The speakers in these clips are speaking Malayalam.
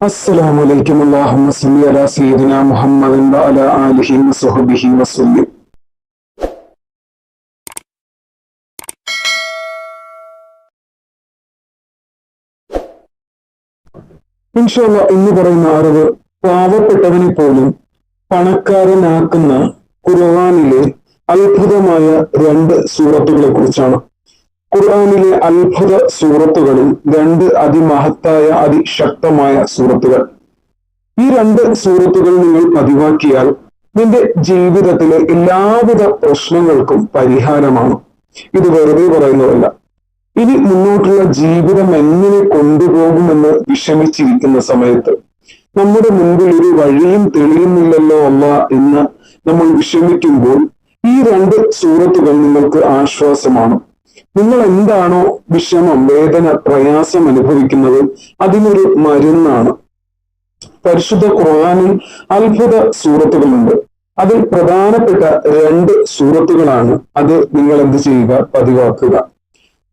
السلام عليكم اللهم صل على سيدنا محمد وعلى آله وصحبه وسلم ഇൻഷാല്ല എന്ന് പറയുന്ന അറിവ് പാവപ്പെട്ടവനെ പോലും പണക്കാരനാക്കുന്ന ഖുർആാനിലെ അത്ഭുതമായ രണ്ട് സൂറത്തുകളെ കുറിച്ചാണ് ഖുർആാനിലെ അത്ഭുത സൂറത്തുകളിൽ രണ്ട് അതിമഹത്തായ അതിശക്തമായ സൂറത്തുകൾ. ഈ രണ്ട് സൂറത്തുകൾ നിങ്ങൾ പതിവാക്കിയാൽ നിന്റെ ജീവിതത്തിലെ എല്ലാവിധ പ്രശ്നങ്ങൾക്കും പരിഹാരമാണ്. ഇത് വെറുതെ പറയുന്നതല്ല. ഇനി മുന്നോട്ടുള്ള ജീവിതം എങ്ങനെ കൊണ്ടുപോകുമെന്ന് വിഷമിച്ചിരിക്കുന്ന സമയത്ത് നമ്മുടെ മുൻപിൽ ഒരു വഴിയും തെളിയുന്നില്ലല്ലോ അല്ല എന്ന് നമ്മൾ വിഷമിക്കുമ്പോൾ ഈ രണ്ട് സൂറത്തുകൾ നിങ്ങൾക്ക് ആശ്വാസമാണ്. നിങ്ങൾ എന്താണോ വിഷമം വേദന പ്രയാസം അനുഭവിക്കുന്നത് അതിനൊരു മരുന്നാണ്. പരിശുദ്ധ ഖുർആാനിൽ അത്ഭുത സൂറത്തുകളുണ്ട്. അതിൽ പ്രധാനപ്പെട്ട രണ്ട് സൂറത്തുകളാണ്. അത് നിങ്ങൾ എന്ത് ചെയ്യുക? പതിവാക്കുക.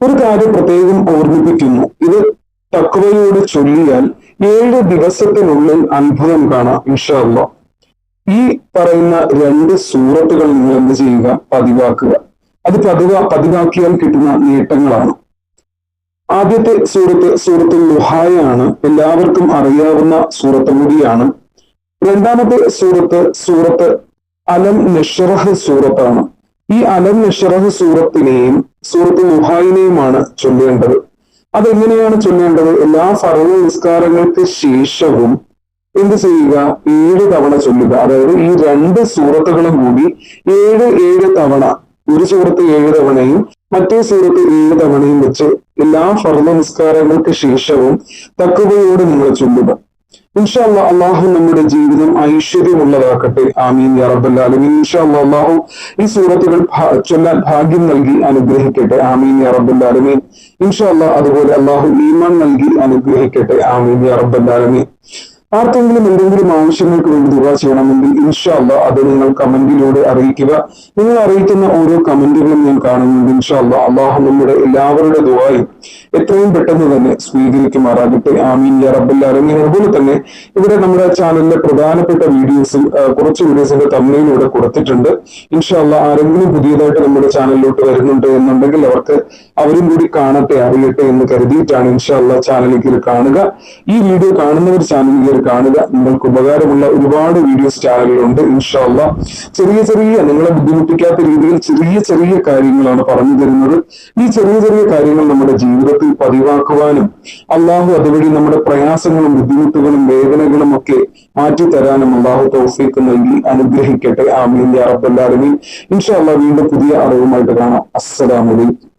ഒരു കാര്യം പ്രത്യേകം ഓർമ്മിപ്പിക്കുന്നു. ഇത് തക്വയോട് ചൊല്ലിയാൽ ഏഴ് ദിവസത്തിനുള്ളിൽ അത്ഭുതം കാണാം ഇൻഷാല്ല ഈ പറയുന്ന രണ്ട് സൂറത്തുകൾ നിങ്ങൾ എന്ത് ചെയ്യുക? പതിവാക്കുക. അത് പതിവ പതിവാക്കിയാൽ കിട്ടുന്ന നേട്ടങ്ങളാണ്. ആദ്യത്തെ സൂറത്ത് സൂറത്ത് ലുഹായാണ് എല്ലാവർക്കും അറിയാവുന്ന സൂറത്ത് കൂടിയാണ് രണ്ടാമത്തെ സൂറത്ത് സൂറത്ത് അലം നഷറഹ് സൂറത്താണ്. ഈ അലം നഷറഹ് സൂറത്തിനെയും സൂറത്ത് ലുഹായിനെയുമാണ് ചൊല്ലേണ്ടത്. അതെങ്ങനെയാണ് ചൊല്ലേണ്ടത്? എല്ലാ സർവ നിസ്കാരങ്ങൾക്ക് ശേഷവും എന്ത് ചെയ്യുക? ഏഴ് തവണ ചൊല്ലുക. അതായത് ഈ രണ്ട് സൂറത്തുകളും കൂടി ഏഴ് ഏഴ് തവണ ഒരു സൂറത്ത് ഏഴ് തവണയും മറ്റേ സൂറത്ത് ഏഴ് തവണയും വെച്ച് എല്ലാ ഫർദ നിസ്കാരങ്ങൾക്ക് ശേഷവും തക്കുവയോട് നിങ്ങൾ ചൊല്ലുക. ഇൻഷാല്ല അള്ളാഹു നമ്മുടെ ജീവിതം ഐശ്വര്യമുള്ളതാക്കട്ടെ. ആമീൻ യാ റബ്ബൽ ആലമീൻ. ഇൻഷാല്ല അള്ളാഹു ഈ സൂറത്തുകൾ ചൊല്ലാൻ ഭാഗ്യം നൽകി അനുഗ്രഹിക്കട്ടെ. ആമീൻ യാ റബ്ബൽ ഇൻഷാ ഇൻഷാല്ല അതുപോലെ അള്ളാഹു ഈമാൻ നൽകി അനുഗ്രഹിക്കട്ടെ. ആമീൻ യാ റബ്ബൽ ആലമീൻ. ആർക്കെങ്കിലും എന്തെങ്കിലും ആവശ്യങ്ങൾക്ക് വേണ്ടി ദുവാ ചെയ്യണമെങ്കിൽ ഇൻഷാല്ല അത് നിങ്ങൾ കമന്റിലൂടെ അറിയിക്കുക. നിങ്ങൾ അറിയിക്കുന്ന ഓരോ കമന്റുകളും ഞാൻ കാണുന്നുണ്ട്. ഇൻഷാല്ല അള്ളാഹു നമ്മുടെ എല്ലാവരുടെ ദുവായും എത്രയും പെട്ടെന്ന് തന്നെ സ്വീകരിക്കുമാറാകട്ടെ. ആമീൻ യാ അതുപോലെ തന്നെ ഇവിടെ നമ്മുടെ ചാനലിലെ പ്രധാനപ്പെട്ട വീഡിയോസിൽ കുറച്ച് വീഡിയോസിന്റെ തമ്മിലൂടെ കൊടുത്തിട്ടുണ്ട്. ഇൻഷാല്ല ആരെങ്കിലും പുതിയതായിട്ട് നമ്മുടെ ചാനലിലോട്ട് വരുന്നുണ്ട് എന്നുണ്ടെങ്കിൽ അവർക്ക് അവരും കൂടി കാണട്ടെ അറിയട്ടെ എന്ന് കരുതിയിട്ടാണ് ഇൻഷാല്ല ചാനലിൽ കാണുക. ഈ വീഡിയോ കാണുന്നവർ ചാനലിൽ കാണുക. നിങ്ങൾക്ക് ഉപകാരമുള്ള ഒരുപാട് വീഡിയോസ് ചാനലുകളുണ്ട് ഇൻഷാല്ല ചെറിയ ചെറിയ നിങ്ങളെ ബുദ്ധിമുട്ടിക്കാത്ത രീതിയിൽ ചെറിയ ചെറിയ കാര്യങ്ങളാണ് പറഞ്ഞു തരുന്നത്. ഈ ചെറിയ ചെറിയ കാര്യങ്ങൾ നമ്മുടെ ജീവിതത്തിൽ പതിവാക്കുവാനും അള്ളാഹു അതുവഴി നമ്മുടെ പ്രയാസങ്ങളും ബുദ്ധിമുട്ടുകളും വേദനകളും ഒക്കെ മാറ്റിത്തരാനും അള്ളാഹു തൗഫീക്ക് നൽകി അനുഗ്രഹിക്കട്ടെ. ആമീൻ റബ്ബൽ ഇൻഷാല്ല വീണ്ടും പുതിയ അറിവുമായിട്ട് കാണാം. അസ്സലാമലൈക്കും